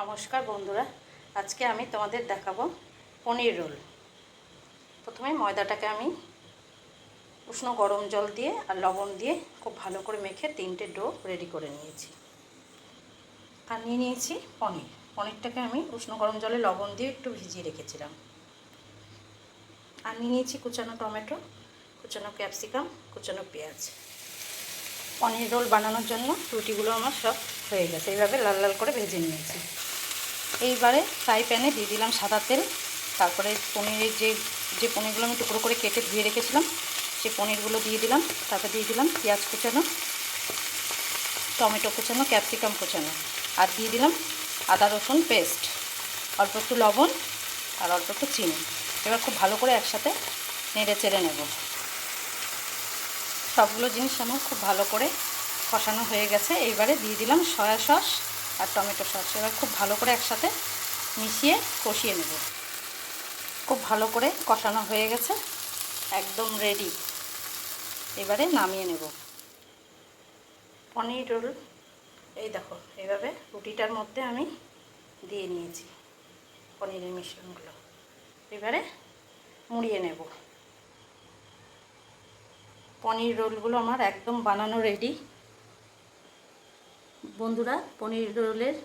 নমস্কার বন্ধুরা, আজকে আমি তোমাদের দেখাবো পনির রোল। প্রথমে ময়দাটাকে আমি উষ্ণ গরম জল দিয়ে আর লবণ দিয়ে খুব ভালো করে মেখে তিনটে ডো রেডি করে নিয়েছি। আর নিয়ে নিয়েছি পনির। পনিরটাকে আমি উষ্ণ গরম জলে লবণ দিয়ে একটু ভিজিয়ে রেখেছিলাম। আর নিয়ে নিয়েছি কুচানো টমেটো, কুচানো ক্যাপসিকাম, কুচানো পেঁয়াজ। পনির রোল বানানোর জন্য রুটিগুলো আমার সব হয়ে গেছে। এইভাবে লাল লাল করে ভেজে নিয়েছি। এইবারে ফ্রাই প্যানে দিয়ে দিলাম সাদা তেল। তারপরে পনিরের যে যে পনিরগুলো আমি টুকরো করে কেটে ধুয়ে রেখেছিলাম, সেই পনিরগুলো দিয়ে দিলাম। তারপরে দিয়ে দিলাম পেঁয়াজ কুচানো, টমেটো কুচানো, ক্যাপসিকাম কুচানো। আর দিয়ে দিলাম আদা রসুন পেস্ট। অল্প একটু লবণ আর অল্প একটু চিনি। এবার খুব ভালো করে একসাথে নেড়ে চেড়ে নেব। সবগুলো জিনিস আমার খুব ভালো করে কষানো হয়ে গেছে। এইবারে দিয়ে দিলাম সয়া সস। আর টমেটো সস। এবার খুব ভালো করে একসাথে মিশিয়ে কষিয়ে নেব। খুব ভালো করে কষানো হয়ে গেছে, একদম রেডি এবারে নামিয়ে নেব। পনির রোল, এই দেখো এইভাবে রুটিটার মধ্যে আমি দিয়ে নিয়েছি পনিরের মিশ্রণগুলো। এবারে মুড়িয়ে নেব। পনির রোলগুলো আমার একদম বানানো রেডি বন্ধুরা, পনির রোলের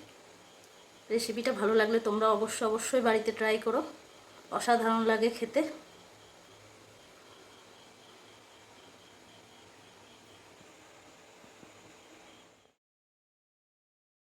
রেসিপিটা ভালো লাগলে তোমরা অবশ্যই অবশ্যই বাড়িতে ট্রাই করো। অসাধারণ লাগে খেতে।